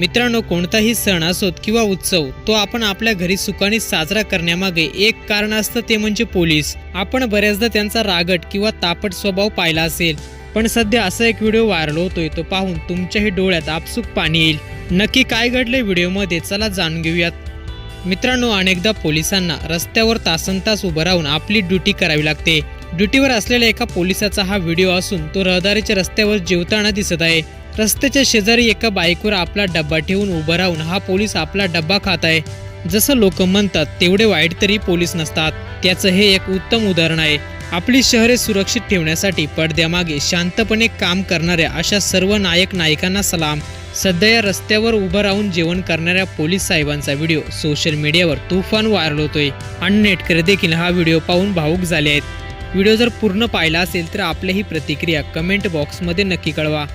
मित्रांनो कोणताही सण असोत किंवा उत्सव तो आपण आपल्या घरी सुखाने साजरा करण्यामागे एक कारण असतं ते म्हणजे पोलीस. आपण बऱ्याचदा त्यांचा रागट किंवा तापट स्वभाव पाहिला असेल पण सध्या असा एक व्हिडिओ व्हायरल होतोय तो पाहून तुमच्याही डोळ्यात आपसुक पाणी येईल. नक्की काय घडले व्हिडिओमध्ये चला जाणून घेऊयात. मित्रांनो अनेकदा पोलिसांना रस्त्यावर तासन तास उभं राहून आपली ड्युटी करावी लागते. ड्युटीवर असलेल्या एका पोलिसाचा हा व्हिडिओ असून तो रहदारीच्या रस्त्यावर जेवताना दिसत आहे. रस्त्याच्या शेजारी एका बाईकवर आपला डब्बा ठेवून उभं राहून हा पोलीस आपला डब्बा खात आहे. जसं लोक म्हणतात तेवढे वाईट तरी पोलीस नसतात. त्याचं हे एक उत्तम उदाहरण आहे. आपली शहरे सुरक्षित ठेवण्यासाठी पडद्यामागे शांतपणे काम करणाऱ्या अशा सर्व नायक नायिकांना सलाम. सध्या या रस्त्यावर उभं राहून जेवण करणाऱ्या पोलीस साहेबांचा व्हिडिओ सोशल मीडियावर तुफान व्हायरल होतोय. आणि नेटकरी देखील हा व्हिडिओ पाहून भावूक झाले आहेत. व्हिडिओ जर पूर्ण पाहिला असेल तर आपल्याही प्रतिक्रिया कमेंट बॉक्समध्ये नक्की कळवा.